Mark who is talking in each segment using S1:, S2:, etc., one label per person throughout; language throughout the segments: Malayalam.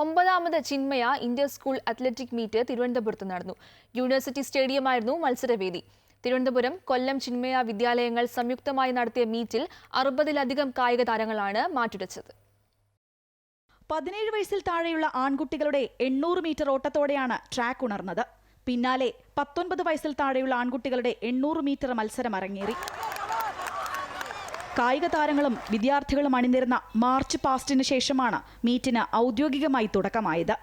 S1: ഒമ്പതാമത് Chinmaya inter school athletic meet തിരുവനന്തപുരത്ത് നടന്നു. യൂണിവേഴ്സിറ്റി സ്റ്റേഡിയമായിരുന്നു മത്സരവേദി. തിരുവനന്തപുരം കൊല്ലം ചിന്മയ വിദ്യാലയങ്ങൾ സംയുക്തമായി നടത്തിയ മീറ്റിൽ അറുപതിലധികം കായിക താരങ്ങളാണ് മാറ്റുരച്ചത്.
S2: പതിനേഴ് വയസ്സിൽ താഴെയുള്ള ആൺകുട്ടികളുടെ എണ്ണൂറ് മീറ്റർ ഓട്ടത്തോടെയാണ് ട്രാക്ക് ഉണർന്നത്. പിന്നാലെ പത്തൊൻപത് വയസ്സിൽ താഴെയുള്ള ആൺകുട്ടികളുടെ എണ്ണൂറ് മീറ്റർ മത്സരം അരങ്ങേറി. കായിക താരങ്ങളും വിദ്യാർത്ഥികളും അണിനിരുന്ന മാർച്ച് പാസ്റ്റിന് ശേഷമാണ് മീറ്റിന് ഔദ്യോഗികമായി തുടക്കമായത്.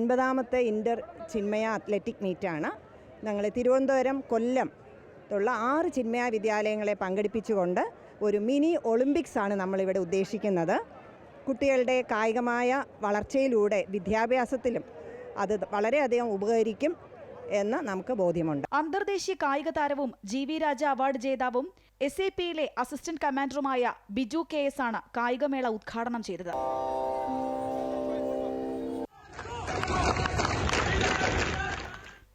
S3: ഒൻപതാമത്തെ ഇന്റർ ചിന്മയ അത്ലറ്റിക് മീറ്റാണ്. ഞങ്ങൾ തിരുവനന്തപുരം കൊല്ലം ഉള്ള ആറ് ചിന്മയ വിദ്യാലയങ്ങളെ പങ്കെടുപ്പിച്ചുകൊണ്ട് ഒരു മിനി ഒളിമ്പിക്സ് ആണ് നമ്മളിവിടെ ഉദ്ദേശിക്കുന്നത്. കുട്ടികളുടെ കായികമായ വളർച്ചയിലൂടെ വിദ്യാഭ്യാസത്തിലും അത് വളരെയധികം ഉപകരിക്കും എന്ന് നമുക്ക് ബോധ്യമുണ്ട്.
S2: അന്തർദേശീയ കായിക താരവും ജി വി രാജ അവാർഡ് ജേതാവും എസ് എ പിയിലെ അസിസ്റ്റന്റ് കമാൻഡറുമായ ബിജു കെ എസ് ആണ് കായികമേള ഉദ്ഘാടനം ചെയ്തത്.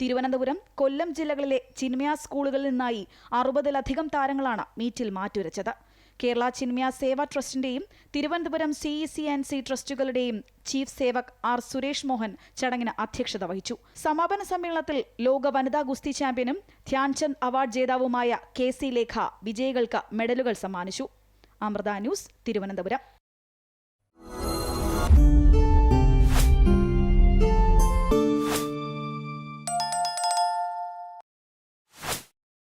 S2: തിരുവനന്തപുരം കൊല്ലം ജില്ലകളിലെ ചിന്മയ സ്കൂളുകളിൽ നിന്നായി അറുപതിലധികം താരങ്ങളാണ് മീറ്റിൽ മാറ്റുരച്ചത്. Kerala Chinmaya Seva ട്രസ്റ്റിന്റെയും Thiruvananthapuram C E C and C ട്രസ്റ്റുകളുടെയും chief Sevak R Suresh Mohan ചടങ്ങിന് അധ്യക്ഷത വഹിച്ചു. സമാപന സമ്മേളനത്തിൽ ലോക വനിതാ ഗുസ്തി ചാമ്പ്യനും ധ്യാൻചന്ദ് അവാർഡ് ജേതാവുമായ കെ സി ലേഖ വിജയികൾക്ക് മെഡലുകൾ സമ്മാനിച്ചു. അമൃത ന്യൂസ് തിരുവനന്തപുരം.